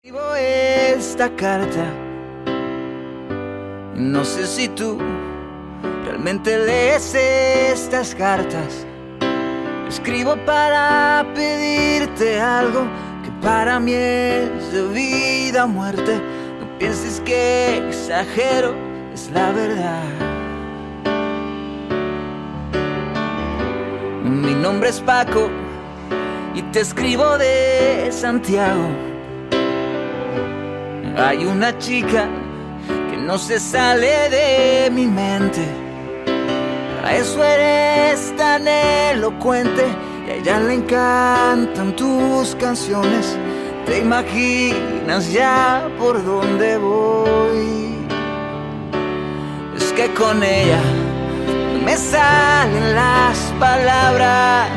Escribo esta carta. No sé si tú realmente lees estas cartas. Escribo para pedirte algo que para mí es de vida o muerte. No pienses que exagero, es la verdad. Mi nombre es Paco y te escribo de Santiago. Hay una chica que no se sale de mi mente. Para eso eres tan elocuente y a ella le encantan tus canciones. Te imaginas ya por dónde voy. Es que con ella me salen las palabras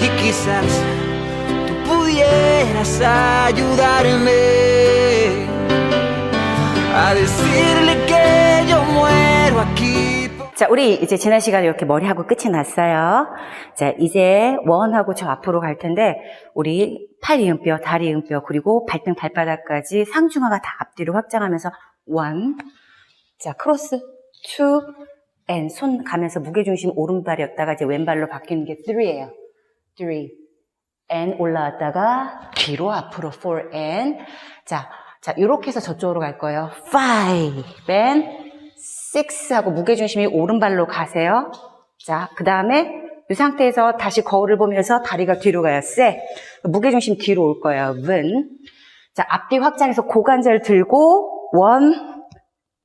y quizás tú pudieras ayudarme a decirle que yo muero aquí. 자, 우리 이제 지난 시간에 이렇게 머리하고 끝이 났어요. 자, 이제 원하고 저 앞으로 갈 텐데, 우리 팔 이음뼈, 다리 이음뼈, 그리고 발등, 발바닥까지 상중하가 다 앞뒤로 확장하면서 one. 자, 크로스, two, and 손 가면서 무게중심 오른발이었다가 이제 왼발로 바뀌는 게 three예요. three. And 올라왔다가 뒤로 앞으로 four and. 자, 자, 이렇게 해서 저쪽으로 갈 거예요. five and six 하고 무게 중심이 오른발로 가세요. 자, 그 다음에 이 상태에서 다시 거울을 보면서 다리가 뒤로 가요. 세. 무게 중심 뒤로 올 거예요. 은. 자, 앞뒤 확장해서 고관절 들고 원,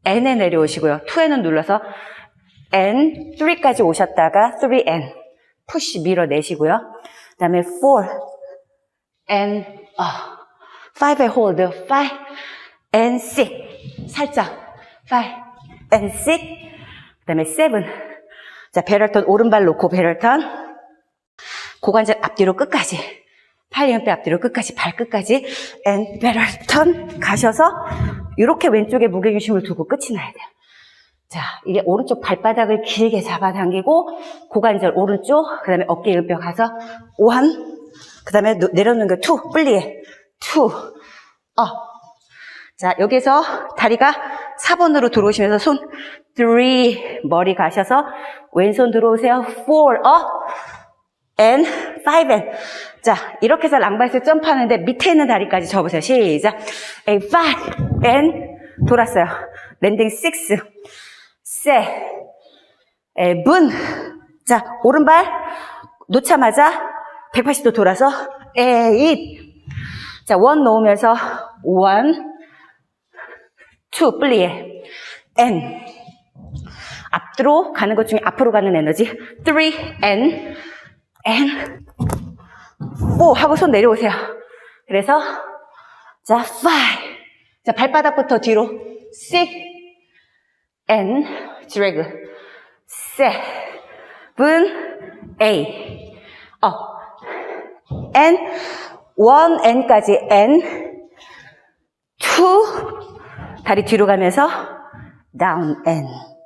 n에 내려오시고요. 2n은 눌러서 n, 3까지 오셨다가 3n. 푸시 밀어내시고요. 그 다음에 4, and, 어, 5에 hold, 5, and 6. 살짝. 5, and 6. 그 다음에 7. 자, 베럴턴 오른발 놓고 베럴턴. 고관절 앞뒤로 끝까지. 팔 이음뼈 앞뒤로 끝까지, 발끝까지. and 베럴턴 가셔서 이렇게 왼쪽에 무게중심을 두고 끝이 나야 돼요. 자, 이게 오른쪽 발바닥을 길게 잡아당기고 고관절 오른쪽, 그 다음에 어깨 이음뼈 가서 원, 그 다음에 내려놓는 거 투, 분리해. 투, 어. 자, 여기서 다리가 4번으로 들어오시면서 손 3, 머리 가셔서 왼손 들어오세요. 4, 업, and 5, and. 자, 이렇게 해서 랑바에서 점프하는데 밑에 있는 다리까지 접으세요. 시작. A, 5, and 돌았어요. 랜딩 6, 세, 에, 분. 자, 오른발 놓자마자 180도 돌아서 에잇. 자, 원 놓으면서 원, 투, 플리에 N. 앞으로 가는 것 중에 앞으로 가는 에너지 3, N, N, 4 하고 손 내려오세요. 그래서 자, 5. 자, 발바닥부터 뒤로 6, N, 드래그, seven, A, 업, N, one N까지 N, two, 다리 뒤로 가면서 down N.